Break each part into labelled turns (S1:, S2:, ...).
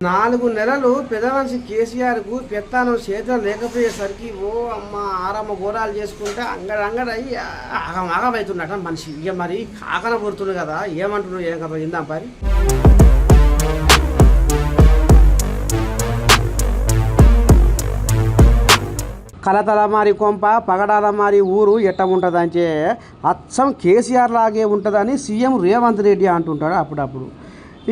S1: నాలుగు నెలలు పెదమనిషి కేసీఆర్కు పెత్తానం చేతులు లేకపోయేసరికి ఓ అమ్మ ఆరమ్మ గోరాలు చేసుకుంటే అంగడ అంగడ ఆగం ఆగం మనిషి. ఇక మరి కాకన పుడుతుంది కదా ఏమంటున్నావు ఏం కాబట్టి ఇందాం పరి. కలతల మారి కొంప పగడాల మారి ఊరు ఎట్ట ఉంటుందంటే అచ్చం కేసీఆర్ లాగే ఉంటుందని సీఎం రేవంత్ రెడ్డి అంటుంటాడు అప్పుడప్పుడు.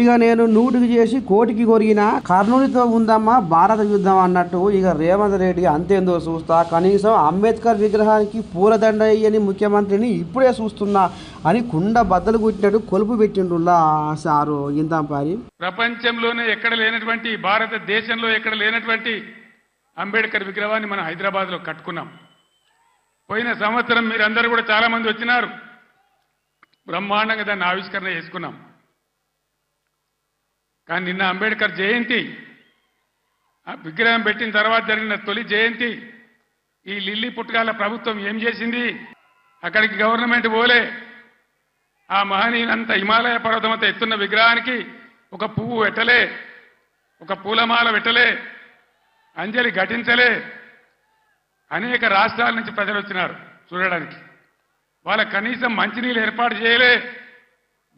S1: ఇక నేను నూటికి చేసి కోటికి కొరిగిన కర్నూలుతో ఉందమ్మా భారత యుద్ధం అన్నట్టు. ఇక రేవంత్ రెడ్డి అంతేందో చూస్తా. కనీసం అంబేద్కర్ విగ్రహానికి పూలదండ అయ్యని ముఖ్యమంత్రిని ఇప్పుడే చూస్తున్నా అని కుండ బద్దలు కుట్టినట్టు కొలుపు పెట్టిండులా సారు. ఇందాం పారి
S2: ప్రపంచంలోనే ఎక్కడ లేనటువంటి భారతదేశంలో ఎక్కడ లేనటువంటి అంబేద్కర్ విగ్రహాన్ని మనం హైదరాబాద్లో కట్టుకున్నాం. పోయిన సంవత్సరం మీరందరూ కూడా చాలా మంది వచ్చినారు. బ్రహ్మాండంగా దాన్ని ఆవిష్కరణ చేసుకున్నాం. కానీ నిన్న అంబేద్కర్ జయంతి ఆ విగ్రహం పెట్టిన తర్వాత జరిగిన తొలి జయంతి ఈ లిల్లీ పుట్టుకాల ప్రభుత్వం ఏం చేసింది? అక్కడికి గవర్నమెంట్ పోలే. ఆ మహనీయులంత హిమాలయ పర్వతం అంత ఎత్తున్న విగ్రహానికి ఒక పువ్వు పెట్టలే ఒక పూలమాల పెట్టలే అంజలి ఘటించలే. అనేక రాష్ట్రాల నుంచి ప్రజలు వచ్చినారు చూడడానికి. వాళ్ళ కనీసం మంచినీళ్ళు ఏర్పాటు చేయలే.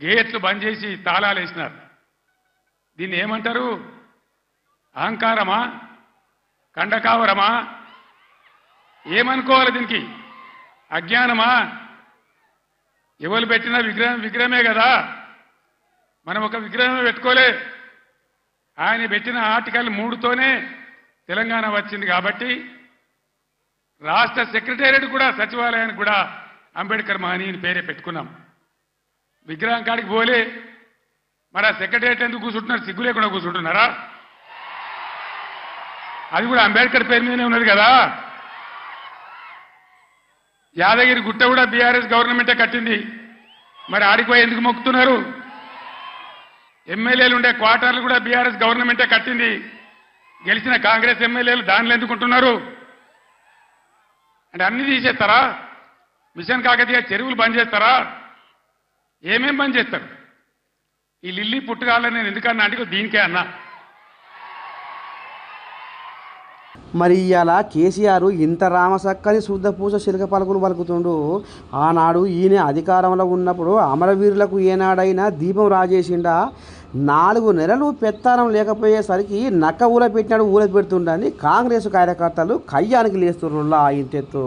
S2: గేట్లు బంద్ చేసి తాళాలు వేసినారు. దీన్ని ఏమంటారు? అహంకారమా? కండకావరమా? ఏమనుకోవాలి దీనికి? అజ్ఞానమా? ఎవరు పెట్టిన విగ్రహం విగ్రహమే కదా. మనం ఒక విగ్రహమే పెట్టుకోలే. ఆయన పెట్టిన ఆర్టికల్ మూడుతోనే తెలంగాణ వచ్చింది కాబట్టి రాష్ట్ర సెక్రటేరియట్ కూడా సచివాలయానికి కూడా అంబేద్కర్ మహనీయుని పేరే పెట్టుకున్నాం. విగ్రహం కాడికి పోలే. మరి ఆ సెక్రటేరియట్ ఎందుకు కూర్చుంటున్నారు? సిగ్గు లేకుండా కూర్చుంటున్నారా? అది కూడా అంబేద్కర్ పేరు మీదనే ఉన్నది కదా. యాదగిరి గుట్ట కూడా బీఆర్ఎస్ గవర్నమెంటే కట్టింది. మరి ఆడికి ఎందుకు మొక్కుతున్నారు? ఎమ్మెల్యేలు ఉండే క్వార్టర్లు కూడా బీఆర్ఎస్ గవర్నమెంటే కట్టింది. గెలిచిన కాంగ్రెస్ ఎమ్మెల్యేలు దానిలో ఎందుకుంటున్నారు అంటే అన్ని తీసేస్తారా? మిషన్ కాకతీయ చెరువులు బంద్ చేస్తారా? ఏమేం బంద్ చేస్తారు? ఈ లిల్లీ పుట్టుకాలని నేను ఎందుకన్నా అంటే దీనికే అన్నా.
S1: మరి ఇవాళ కేసీఆర్ ఇంత రామసక్కని శుద్ధ పూజ శిలక పలుకులు పలుకుతుండు. ఆనాడు ఈయన అధికారంలో ఉన్నప్పుడు అమరవీరులకు ఏనాడైనా దీపం రాజేసిండా. నాలుగు నెలలు పెత్తారం లేకపోయేసరికి నక్క ఊర పెట్టినాడు ఊర పెడుతుండని కాంగ్రెస్ కార్యకర్తలు కయ్యానికి లేస్తుర్రులా ఇంతెత్తు